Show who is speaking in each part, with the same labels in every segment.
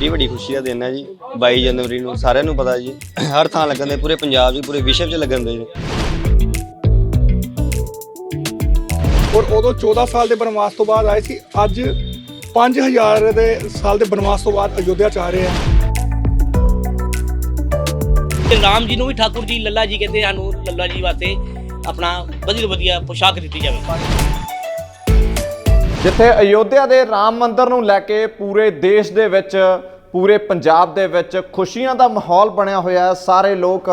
Speaker 1: ਏਡੀ ਵੱਡੀ ਖੁਸ਼ੀ ਦਾ ਦਿਨ ਹੈ ਜੀ 22 ਜਨਵਰੀ ਨੂੰ ਸਾਰਿਆਂ ਨੂੰ ਪਤਾ ਜੀ। ਹਰ ਥਾਂ ਲੱਗਣ ਦੇ ਪੂਰੇ ਪੰਜਾਬ 'ਚ ਪੂਰੇ ਵਿਸ਼ਵ 'ਚ ਲੱਗਣ ਦੇ ਜੀ।
Speaker 2: ਔਰ ਉਦੋਂ 14 ਸਾਲ ਦੇ ਬਨਵਾਸ ਤੋਂ ਬਾਅਦ ਆਏ ਸੀ ਅੱਜ 5000 ਦੇ ਸਾਲ ਦੇ ਬਨਵਾਸ ਤੋਂ ਬਾਅਦ ਅਯੋਧਿਆ ਚ ਆ ਰਹੇ ਆ।
Speaker 3: ਤੇ ਰਾਮ ਜੀ ਨੂੰ ਵੀ ਠਾਕੁਰ ਜੀ ਲੱਲਾ ਜੀ ਕਹਿੰਦੇ ਸਾਨੂੰ ਲੱਲਾ ਜੀ ਵਾਸਤੇ ਆਪਣਾ ਵਧੀਆ ਤੋਂ ਵਧੀਆ ਪੋਸ਼ਾਕ ਦਿੱਤੀ ਜਾਵੇ।
Speaker 4: ਜਿੱਥੇ ਅਯੋਧਿਆ ਦੇ ਰਾਮ ਮੰਦਿਰ ਨੂੰ ਲੈ ਕੇ ਪੂਰੇ ਦੇਸ਼ ਦੇ ਵਿੱਚ, ਪੂਰੇ ਪੰਜਾਬ ਦੇ ਵਿੱਚ ਖੁਸ਼ੀਆਂ ਦਾ ਮਾਹੌਲ ਬਣਿਆ ਹੋਇਆ ਹੈ। ਸਾਰੇ ਲੋਕ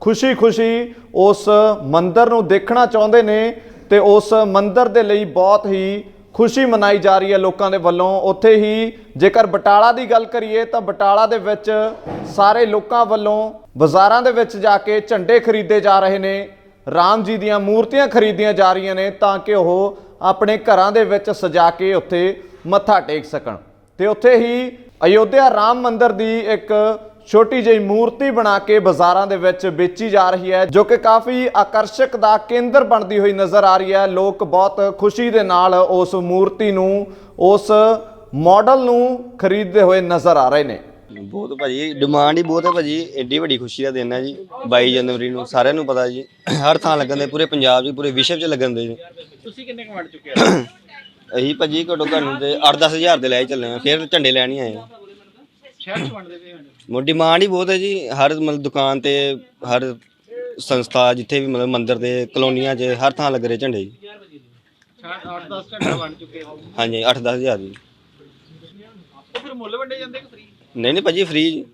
Speaker 4: ਖੁਸ਼ੀ-ਖੁਸ਼ੀ ਉਸ ਮੰਦਿਰ ਨੂੰ ਦੇਖਣਾ ਚਾਹੁੰਦੇ ਨੇ ਤੇ ਉਸ ਮੰਦਿਰ ਦੇ ਲਈ ਬਹੁਤ ਹੀ ਖੁਸ਼ੀ ਮਨਾਈ ਜਾ ਰਹੀ ਹੈ ਲੋਕਾਂ ਦੇ ਵੱਲੋਂ। ਉੱਥੇ ਹੀ ਜੇਕਰ ਬਟਾਲਾ ਦੀ ਗੱਲ ਕਰੀਏ ਤਾਂ ਬਟਾਲਾ ਦੇ ਵਿੱਚ ਸਾਰੇ ਲੋਕਾਂ ਵੱਲੋਂ ਬਾਜ਼ਾਰਾਂ ਦੇ ਵਿੱਚ ਜਾ ਕੇ ਝੰਡੇ ਖਰੀਦੇ ਜਾ ਰਹੇ ਨੇ। ਰਾਮ ਜੀ ਦੀਆਂ ਮੂਰਤੀਆਂ ਖਰੀਦੀਆਂ ਜਾ ਰਹੀਆਂ ਨੇ ਤਾਂ ਕਿ ਉਹ ਆਪਣੇ ਘਰਾਂ ਦੇ ਵਿੱਚ ਸਜਾ ਕੇ ਉੱਥੇ ਮੱਥਾ ਟੇਕ ਸਕਣ। ਤੇ ਉੱਥੇ ਹੀ ਅਯੋਧਿਆ ਰਾਮ ਮੰਦਿਰ ਦੀ ਇੱਕ ਛੋਟੀ ਜਿਹੀ ਮੂਰਤੀ ਬਣਾ ਕੇ ਬਾਜ਼ਾਰਾਂ ਦੇ ਵਿੱਚ ਵੇਚੀ ਜਾ ਰਹੀ ਹੈ, ਜੋ ਕਿ ਕਾਫੀ ਆਕਰਸ਼ਕ ਦਾ ਕੇਂਦਰ ਬਣਦੀ ਹੋਈ ਨਜ਼ਰ ਆ ਰਹੀ ਹੈ। ਲੋਕ ਬਹੁਤ ਖੁਸ਼ੀ ਦੇ ਨਾਲ ਉਸ ਮੂਰਤੀ ਨੂੰ, ਉਸ ਮਾਡਲ ਨੂੰ ਖਰੀਦਦੇ ਹੋਏ ਨਜ਼ਰ ਆ ਰਹੇ ਨੇ।
Speaker 1: ਬਹੁਤ ਭਾਜੀ ਡਿਮਾਂਡ ਹੀ ਬਹੁਤ ਹੈ ਭਾਜੀ ਏਡੀ ਵੱਡੀ ਖੁਸ਼ੀ ਦਾ ਦਿਨ ਹੈ ਜੀ 22 ਜਨਵਰੀ ਨੂੰ ਸਾਰਿਆਂ ਨੂੰ ਪਤਾ ਜੀ ਹਰ ਥਾਂ ਲੱਗਣ ਦੇ ਪੂਰੇ ਪੰਜਾਬ 'ਚ ਪੂਰੇ ਵਿਸ਼ਵ 'ਚ ਲੱਗਣ ਦੇ ਜੀ।
Speaker 3: ਤੁਸੀਂ ਕਿੰਨੇ ਕਮਾਂਡ ਚੁੱਕੇ ਹੋ?
Speaker 1: ਅਸੀਂ ਭਾਜੀ ਘੱਟੋ ਘੱਟ ਨੂੰ ਤੇ 8-10 ਹਜ਼ਾਰ ਦੇ ਲੈ ਹੀ ਚੱਲੇ ਆ ਫਿਰ ਝੰਡੇ ਲੈਣ ਹੀ ਆਏ ਆ
Speaker 3: ਸ਼ਹਿਰ ਚ ਵੰਡਦੇ ਪਏ
Speaker 1: ਮੋ ਡਿਮਾਂਡ ਹੀ ਬਹੁਤ ਹੈ ਜੀ ਹਰ ਮਤਲਬ ਦੁਕਾਨ ਤੇ ਹਰ ਸੰਸਥਾ ਜਿੱਥੇ ਵੀ ਮਤਲਬ ਮੰਦਿਰ ਦੇ ਕਲੋਨੀਆਂ 'ਚ ਹਰ ਥਾਂ ਲੱਗ ਰਹੇ ਝੰਡੇ ਜੀ।
Speaker 3: 8-10 ਘੰਟਾ ਵੰਡ ਚੁੱਕੇ ਹੋ।
Speaker 1: ਹਾਂਜੀ 8-10 ਹਜ਼ਾਰ ਜੀ।
Speaker 3: ਉਹ ਫਿਰ ਮੁੱਲ ਵੰਡੇ ਜਾਂਦੇ ਕਿ ਫ੍ਰੀ
Speaker 1: ਨਹੀਂ ਨਹੀਂ ਭਾਜੀ ਫ੍ਰੀ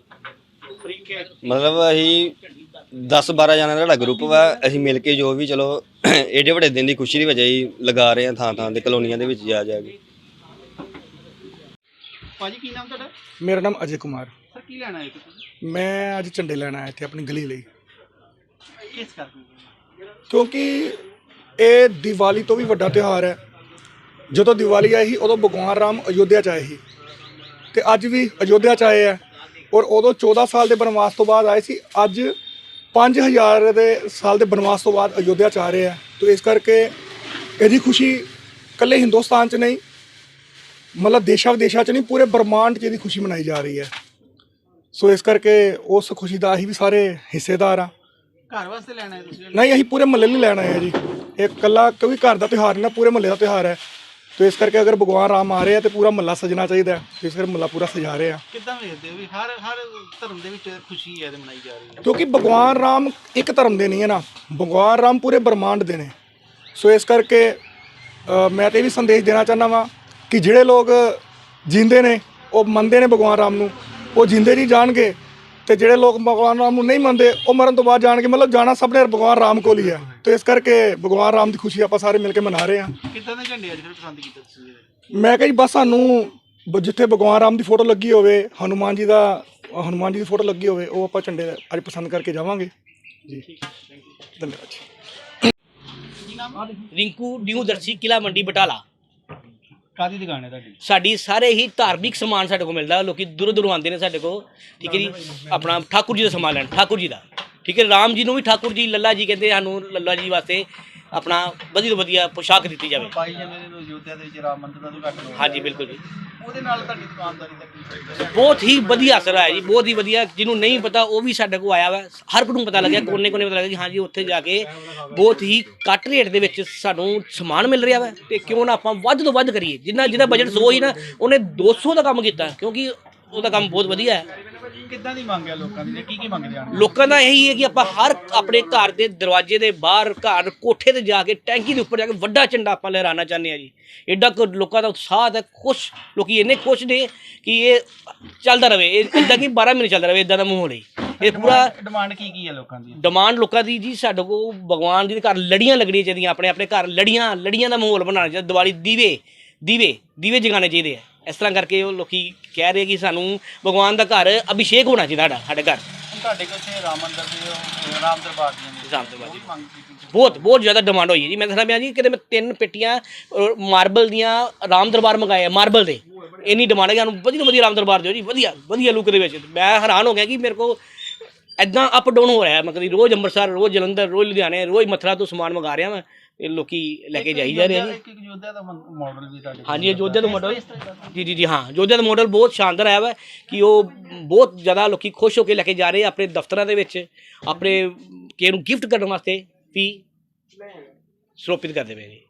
Speaker 3: ਫ੍ਰੀ
Speaker 1: ਮਤਲਬ ਅਸੀਂ 10-12 ਜਣਾਂ ਦਾ ਸਾਡਾ ਗਰੁੱਪ ਵਾ ਅਸੀਂ ਮਿਲ ਕੇ ਜੋ ਵੀ ਚਲੋ ਏਡੇ ਵੱਡੇ ਦਿਨ ਦੀ ਖੁਸ਼ੀ ਦੀ ਵਜ੍ਹਾ ਹੀ ਲਗਾ ਰਹੇ ਹਾਂ ਥਾਂ ਥਾਂ ਤੇ ਕਲੋਨੀਆਂ ਦੇ ਵਿੱਚ ਜਾ ਜਾ ਕੇ।
Speaker 3: ਭਾਜੀ ਕੀ ਨਾਮ ਤੁਹਾਡਾ?
Speaker 2: ਮੇਰਾ ਨਾਮ ਅਜੇ ਕੁਮਾਰ।
Speaker 3: ਸਰ ਕੀ ਲੈਣਾ ਹੈ ਤੁਸੀਂ?
Speaker 2: ਮੈਂ ਅੱਜ ਝੰਡੇ ਲੈਣ ਆਇਆ ਇੱਥੇ ਆਪਣੀ ਗਲੀ ਲਈ।
Speaker 3: ਕਿਸ ਕਰਕੇ
Speaker 2: ਕਿਉਂਕਿ ਇਹ ਦੀਵਾਲੀ ਤੋਂ ਵੀ ਵੱਡਾ ਤਿਉਹਾਰ ਹੈ। ਜਦੋਂ ਦੀਵਾਲੀ ਆਈ ਸੀ ਉਦੋਂ ਭਗਵਾਨ ਰਾਮ ਅਯੋਧਿਆ ਚ ਆਏ ਸੀ। ਤੇ ਅੱਜ ਵੀ ਅਯੋਧਿਆ ਚ ਆਏ ਆ ਔਰ ਉਦੋਂ 14 ਸਾਲ ਦੇ ਬਨਵਾਸ ਤੋਂ ਬਾਅਦ ਆਏ ਸੀ ਅੱਜ 5000 ਦੇ ਸਾਲ ਦੇ ਬਨਵਾਸ ਤੋਂ ਬਾਅਦ ਅਯੋਧਿਆ ਚ ਆ ਰਹੇ ਆ। ਤੇ ਇਸ ਕਰਕੇ ਇਹਦੀ ਖੁਸ਼ੀ ਇਕੱਲੇ ਹਿੰਦੁਸਤਾਨ ਚ ਨਹੀਂ ਮਤਲਬ ਦੇਸ਼ਾਂ ਵਿਦੇਸ਼ਾਂ ਚ ਨਹੀਂ ਪੂਰੇ ਬ੍ਰਹਮਾਂਡ 'ਚ ਇਹਦੀ ਖੁਸ਼ੀ ਮਨਾਈ ਜਾ ਰਹੀ ਹੈ। ਸੋ ਇਸ ਕਰਕੇ ਉਸ ਖੁਸ਼ੀ ਦਾ ਅਸੀਂ ਵੀ ਸਾਰੇ ਹਿੱਸੇਦਾਰ ਆ
Speaker 3: ਘਰ ਵਾਸਤੇ ਲੈਣਾ ਹੈ ਤੁਸੀਂ?
Speaker 2: ਨਹੀਂ ਅਸੀਂ ਪੂਰੇ ਮਹੱਲੇ ਲਈ ਲੈਣ ਆਏ ਆ ਜੀ। ਇਹ ਇਕੱਲਾ ਕੋਈ ਘਰ ਦਾ ਤਿਉਹਾਰ ਨਹੀਂ ਨਾ ਪੂਰੇ ਮਹੱਲੇ ਦਾ ਤਿਉਹਾਰ ਹੈ। ਤੇ ਇਸ ਕਰਕੇ ਅਗਰ ਭਗਵਾਨ ਰਾਮ ਆ ਰਹੇ ਆ ਤੇ ਪੂਰਾ ਮਹੱਲਾ ਸਜਣਾ ਚਾਹੀਦਾ ਹੈ। ਇਸ ਕਰਕੇ ਮਹੱਲਾ ਪੂਰਾ ਸਜਾ ਰਹੇ ਆ।
Speaker 5: ਕਿੱਦਾਂ ਵੇਖਦੇ ਹੋ ਵੀ ਹਰ ਹਰ ਧਰਮ ਦੇ ਵਿੱਚ ਖੁਸ਼ੀ ਹੈ ਤੇ ਮਨਾਈ ਜਾ ਰਹੀ ਹੈ?
Speaker 2: ਕਿਉਂਕਿ ਭਗਵਾਨ ਰਾਮ ਇੱਕ ਧਰਮ ਦੇ ਨਹੀਂ ਹੈ ਨਾ। ਭਗਵਾਨ ਰਾਮ ਪੂਰੇ ਬ੍ਰਹਮਾਂਡ ਦੇ ਨੇ। ਸੋ ਇਸ ਕਰਕੇ ਅ, ਮੈਂ ਤੇ ਇਹ ਵੀ ਸੰਦੇਸ਼ ਦੇਣਾ ਚਾਹੁੰਦਾ ਵਾਂ ਕਿ ਜਿਹੜੇ ਲੋਕ ਜਿੰਦੇ ਨੇ ਉਹ ਮੰਨਦੇ ਨੇ ਭਗਵਾਨ ਰਾਮ ਨੂੰ। ਉਹ ਜਿੰਦੇ ਜੀ ਜਾਣਗੇ ਤੇ ਜਿਹੜੇ ਲੋਕ ਭਗਵਾਨ ਰਾਮ ਨੂੰ ਨਹੀਂ ਮੰਨਦੇ ਉਹ ਮਰਨ ਤੋਂ ਬਾਅਦ ਜਾਣਗੇ। ਮਤਲਬ ਜਾਣਾ ਸਭ ਨੇ ਭਗਵਾਨ ਰਾਮ ਕੋਲ ਹੀ ਹੈ। ਤੇ ਇਸ ਕਰਕੇ ਭਗਵਾਨ ਰਾਮ ਦੀ ਖੁਸ਼ੀ ਆਪਾਂ ਸਾਰੇ ਮਿਲ ਕੇ ਮਨਾ ਰਹੇ ਹਾਂ।
Speaker 5: ਕਿੱਦਾਂ ਦੇ ਝੰਡੇ ਅੱਜ ਕੱਲ੍ਹ ਪਸੰਦ ਕੀਤੇ ਤੁਸੀਂ?
Speaker 2: ਮੈਂ ਕਿਹਾ ਜੀ ਬਸ ਸਾਨੂੰ ਬ- ਜਿੱਥੇ ਭਗਵਾਨ ਰਾਮ ਦੀ ਫੋਟੋ ਲੱਗੀ ਹੋਵੇ ਹਨੂਮਾਨ ਜੀ ਦਾ ਹਨੂਮਾਨ ਜੀ ਦੀ ਫੋਟੋ ਲੱਗੀ ਹੋਵੇ ਉਹ ਆਪਾਂ ਝੰਡੇ ਅੱਜ ਪਸੰਦ ਕਰਕੇ ਜਾਵਾਂਗੇ। ਜੀ। ਧੰਨਵਾਦ ਜੀ।
Speaker 3: ਰਿੰਕੂ ਨਿਊ ਦਰਸ਼ੀ ਕਿਲਾ ਮੰਡੀ ਬਟਾਲਾ।
Speaker 5: ਕਾਦੀ ਦੁਕਾਨ ਹੈ ਤੁਹਾਡੀ?
Speaker 3: ਸਾਡੀ ਸਾਰੇ ਹੀ ਧਾਰਮਿਕ ਸਮਾਨ ਸਾਡੇ ਕੋਲ ਮਿਲਦਾ ਲੋਕੀ ਦੂਰੋਂ ਦੂਰੋਂ ਆਉਂਦੇ ਨੇ ਸਾਡੇ ਕੋਲ। ਠੀਕ ਹੈ ਜੀ? ਆਪਣਾ ਠਾਕੁਰ ਜੀ ਦਾ ਸਮਾਨ ਲੈਣ ਠਾਕੁਰ ਜੀ ਦਾ। ਠੀਕ ਹੈ ਰਾਮ ਜੀ ਨੂੰ ਵੀ ਠਾਕੁਰ ਜੀ ਲੱਲਾ ਜੀ ਕਹਿੰਦੇ ਸਾਨੂੰ ਲੱਲਾ ਜੀ ਵਾਸਤੇ ਆਪਣਾ ਵਧੀਆ ਤੋਂ ਵਧੀਆ ਪੋਸ਼ਾਕ ਦਿੱਤੀ ਜਾਵੇ।
Speaker 5: 22 ਜਨਵਰੀ ਨੂੰ ਅਯੋਧਿਆ ਦੇ ਵਿੱਚ ਰਾਮ ਮੰਦਿਰ ਦਾ ਉਦਘਾਟਨ ਹੋਇਆ
Speaker 3: ਹਾਂਜੀ ਬਿਲਕੁਲ ਜੀ।
Speaker 5: ਉਹਦੇ ਨਾਲ ਤੁਹਾਡੀ ਦੁਕਾਨਦਾਰੀ ਦਾ ਕੀ?
Speaker 3: ਬਹੁਤ ਹੀ ਵਧੀਆ ਅਸਰ ਆਇਆ ਜੀ ਬਹੁਤ ਹੀ ਵਧੀਆ ਜਿਹਨੂੰ ਨਹੀਂ ਪਤਾ ਉਹ ਵੀ ਸਾਡੇ ਕੋਲ ਆਇਆ ਵਾ ਹਰ ਕੋਈ ਨੂੰ ਪਤਾ ਲੱਗਿਆ ਕੋਨੇ ਕੋਨੇ ਪਤਾ ਲੱਗਿਆ ਕਿ ਹਾਂਜੀ ਉੱਥੇ ਜਾ ਕੇ ਬਹੁਤ ਹੀ ਘੱਟ ਰੇਟ ਦੇ ਵਿੱਚ ਸਾਨੂੰ ਸਮਾਨ ਮਿਲ ਰਿਹਾ ਵਾ ਤੇ ਕਿਉਂ ਨਾ ਆਪਾਂ ਵੱਧ ਤੋਂ ਵੱਧ ਕਰੀਏ। ਜਿੰਨਾ ਜਿਹਦਾ ਬਜਟ 100 ਹੀ ਨਾ ਉਹਨੇ 200 ਦਾ ਕੰਮ ਕੀਤਾ ਕਿਉਂਕਿ ਉਹਦਾ ਕੰਮ ਬਹੁਤ ਵਧੀਆ ਹੈ।
Speaker 5: ਕਿੱਦਾਂ ਦੀ ਮੰਗ ਹੈ ਲੋਕਾਂ ਦੀ? ਕੀ ਕੀ ਮੰਗਦੇ ਹਨ
Speaker 3: ਲੋਕਾਂ ਦਾ ਇਹੀ ਹੈ ਕਿ ਆਪਾਂ ਹਰ ਆਪਣੇ ਘਰ ਦੇ ਦਰਵਾਜ਼ੇ ਦੇ ਬਾਹਰ ਘਰ ਕੋਠੇ ਤੇ ਜਾ ਕੇ ਟੈਂਕੀ ਦੇ ਉੱਪਰ ਜਾ ਕੇ ਵੱਡਾ ਝੰਡਾ ਆਪਾਂ ਲਹਿਰਾਣਾ ਚਾਹੁੰਦੇ ਆ ਜੀ। ਐਡਾ ਕੁ ਲੋਕਾਂ ਦਾ ਉਤਸ਼ਾਹ ਹੈ ਖੁਸ਼ ਲੋਕੀ ਇੰਨੇ ਖੁਸ਼ ਨੇ ਕਿ ਇਹ ਚੱਲਦਾ ਰਵੇ ਇਹ ਇਦਾਂ ਕਿ 12 ਮਹੀਨੇ ਚੱਲਦਾ ਰਵੇ ਇਦਾਂ ਦਾ ਮਾਹੌਲ ਹੈ ਇਹ ਪੂਰਾ
Speaker 5: ਡਿਮਾਂਡ ਕੀ ਕੀ ਹੈ ਲੋਕਾਂ ਦੀ?
Speaker 3: ਡਿਮਾਂਡ ਲੋਕਾਂ ਦੀ ਜੀ ਸਾਡੇ ਕੋਲ ਭਗਵਾਨ ਜੀ ਦੇ ਘਰ ਲੜੀਆਂ ਲੱਗਣੀਆਂ ਚਾਹੀਦੀਆਂ ਆਪਣੇ ਆਪਣੇ ਘਰ ਲੜੀਆਂ ਲੜੀਆਂ ਦਾ ਮਾਹੌਲ ਬਣਾਉਣਾ ਚਾਹੀਦਾ ਦੀਵਾਲੀ ਦੀਵੇ ਦੀਵੇ ਦੀਵੇ ਜਗਾਉਣੇ ਚਾਹੀਦੇ ਆ। ਇਸ ਤਰ੍ਹਾਂ ਕਰਕੇ ਉਹ ਲੋਕੀ ਕਹਿ ਰਹੇ ਕਿ ਸਾਨੂੰ ਭਗਵਾਨ ਦਾ ਘਰ ਅਭਿਸ਼ੇਕ ਹੋਣਾ ਚਾਹੀਦਾ ਸਾਡਾ ਸਾਡੇ ਘਰ।
Speaker 5: ਤੁਹਾਡੇ ਕੋਲ ਇੱਥੇ ਰਾਮ ਮੰਦਿਰ ਦੇ ਉਹ ਰਾਮ ਦਰਬਾਰ ਦੀਆਂ ਨੇ।
Speaker 3: ਰਾਮ ਦਰਬਾਰ
Speaker 5: ਉਹਦੀ ਮੰਗ ਕੀ ਕੀ
Speaker 3: ਬਹੁਤ ਬਹੁਤ ਜ਼ਿਆਦਾ ਡਿਮਾਂਡ ਹੋਈ ਜੀ। ਮੈਂ ਦੱਸਣਾ ਪਿਆ ਜੀ ਕਿਤੇ ਮੈਂ ਤਿੰਨ ਪੇਟੀਆਂ ਮਾਰਬਲ ਦੀਆਂ ਰਾਮ ਦਰਬਾਰ ਮੰਗਾਏ ਮਾਰਬਲ ਦੇ। ਇੰਨੀ ਡਿਮਾਂਡ ਹੈ ਕਿ ਸਾਨੂੰ ਵਧੀਆ ਵਧੀਆ ਰਾਮ ਦਰਬਾਰ ਦਿਓ ਜੀ। ਵਧੀਆ ਵਧੀਆ ਲੁੱਕ ਦੇ ਵਿੱਚ। ਮੈਂ ਹੈਰਾਨ ਹੋ ਗਿਆ ਕਿ ਮੇਰੇ ਕੋ ਐਦਾਂ ਅਪ ਡਾਊਨ ਹੋ ਰਿਹਾ ਮੈਂ ਕਦੀ ਰੋਜ਼ ਅੰਮ੍ਰਿਤਸਰ ਰੋਜ਼ ਜਲੰਧਰ ਰੋਜ਼ ਲੁਧਿਆਣੇ ਰੋਜ਼ ਮਥੁਰਾ ਤੋਂ ਸਮਾਨ ਮੰਗਾ ਰਿਹਾ ਮੈਂ ਇਹ ਲੋਕੀ ਲੈ ਕੇ ਜਾਈ ਜਾ ਰਹੇ ਆ ਜੀ।
Speaker 5: ਇੱਕ ਇੱਕ ਯੋਧਿਆ ਦਾ ਮਾਡਲ ਵੀ ਤੁਹਾਡੇ ਕੋਲ
Speaker 3: ਹਾਂਜੀ ਅਯੋਧਿਆ ਦਾ ਮਾਡਲ ਜੀ ਜੀ ਜੀ ਹਾਂ ਅਯੋਧਿਆ ਦਾ ਮਾਡਲ ਬਹੁਤ ਸ਼ਾਨਦਾਰ ਆਇਆ ਵਾ ਕਿ ਉਹ ਬਹੁਤ ਜ਼ਿਆਦਾ ਲੋਕੀ ਖੁਸ਼ ਹੋ ਕੇ ਲੈ ਕੇ ਜਾ ਰਹੇ ਆ ਆਪਣੇ ਦਫ਼ਤਰਾਂ ਦੇ ਵਿੱਚ ਆਪਣੇ ਕਿਸੇ ਨੂੰ ਗਿਫਟ ਕਰਨ ਵਾਸਤੇ ਵੀ ਸਰੋਪਿਤ ਕਰਦੇ ਪਏ ਨੇ।